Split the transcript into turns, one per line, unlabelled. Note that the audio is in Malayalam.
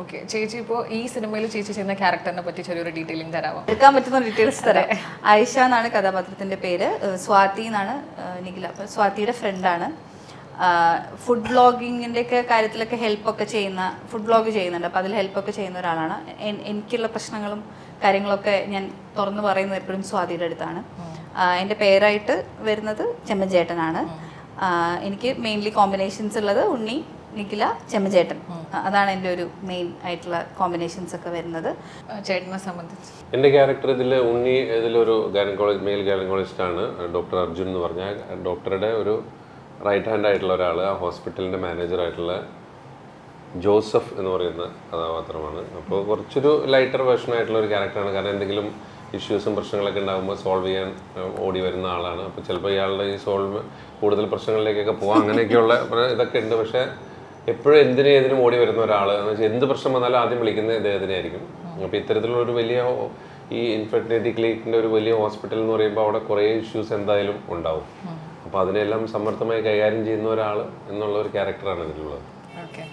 ഓക്കെ ചേച്ചി ഇപ്പോൾ ഈ സിനിമയിൽ ചേച്ചി ചെയ്യുന്ന ക്യാരക്ടറിനെ പറ്റി ചെറിയൊരു ഡീറ്റെയിലിംഗ് തരാമോ?
എടുക്കാൻ പറ്റുന്ന ഡീറ്റെയിൽസ് തരാം. ആയിഷ എന്നാണ് കഥാപാത്രത്തിന്റെ പേര്. സ്വാതി എന്നാണ് നിഖില. അപ്പോൾ സ്വാതിയുടെ ഫ്രണ്ടാണ് ഫുഡ് ബ്ലോഗിങ്ങിന്റെ ഒക്കെ കാര്യത്തിലൊക്കെ ഹെൽപ്പൊക്കെ ചെയ്യുന്ന ഫുഡ് ബ്ലോഗ് ചെയ്യുന്നുണ്ട്. അപ്പോൾ അതിൽ ഹെൽപ്പൊക്കെ ചെയ്യുന്ന ഒരാളാണ്. എനിക്കുള്ള പ്രശ്നങ്ങളും കാര്യങ്ങളൊക്കെ ഞാൻ തുറന്നു പറയുന്നത് എപ്പോഴും സ്വാതിയുടെ അടുത്താണ്. എന്റെ പേരായിട്ട് വരുന്നത് ചെമ്മഞ്ചേട്ടനാണ് എനിക്ക് മെയിൻലി കോമ്പിനേഷൻസ് ഉള്ളത് ഉണ്ണി നിഖില ചെമ്മചേട്ടൻ. അതാണ് എന്റെ ഒരു മെയിൻ ആയിട്ടുള്ള കോമ്പിനേഷൻസ് ഒക്കെ വരുന്നത്.
ചേട്ടനെ സംബന്ധിച്ച്.
എന്റെ ക്യാരക്ടർ ഇതിൽ ഉണ്ണി ഇതിലൊരു ഗൈനക്കോളജ് മെയിൽ ഗൈനക്കോളജിസ്റ്റ് ആണ്. ഡോക്ടർ അർജുൻ എന്ന് പറഞ്ഞാൽ ഡോക്ടറുടെ ഒരു റൈറ്റ് ഹാൻഡ് ആയിട്ടുള്ള ഒരാൾ ആ ഹോസ്പിറ്റലിന്റെ മാനേജർ ആയിട്ടുള്ള ജോസഫ് എന്ന് പറയുന്ന കഥാപാത്രമാണ്. അപ്പോൾ കുറച്ചൊരു ലൈറ്റർ വേർഷൻ ആയിട്ടുള്ള ഒരു ക്യാരക്ടറാണ് കാരണം എന്തെങ്കിലും ഇഷ്യൂസും പ്രശ്നങ്ങളൊക്കെ ഉണ്ടാകുമ്പോൾ സോൾവ് ചെയ്യാൻ ഓടി വരുന്ന ആളാണ്. അപ്പോൾ ചിലപ്പോൾ ഇയാളുടെ ഈ സോൾവ് കൂടുതൽ പ്രശ്നങ്ങളിലേക്കൊക്കെ പോകാം അങ്ങനെയൊക്കെയുള്ള ഇതൊക്കെ ഉണ്ട്. പക്ഷേ എപ്പോഴും എന്തിനും ഏതിനും ഓടി വരുന്ന ഒരാൾ എന്ന് വെച്ചാൽ എന്ത് പ്രശ്നം വന്നാലും ആദ്യം വിളിക്കുന്നത് ഇദ്ദേഹത്തിനെ ആയിരിക്കും അപ്പോൾ ഇത്തരത്തിലുള്ള ഒരു വലിയ ഈ ഇൻഫെർട്ടിലിറ്റി ക്ലിനിക്കിന്റെ ഒരു വലിയ ഹോസ്പിറ്റൽ എന്ന് പറയുമ്പോൾ അവിടെ കുറേ ഇഷ്യൂസ് എന്തായാലും ഉണ്ടാവും. അപ്പോൾ അതിനെല്ലാം സമർത്ഥമായി കൈകാര്യം ചെയ്യുന്ന ഒരാൾ എന്നുള്ള ഒരു ക്യാരക്ടറാണ് ഇതിലുള്ളത്.
ഓക്കെ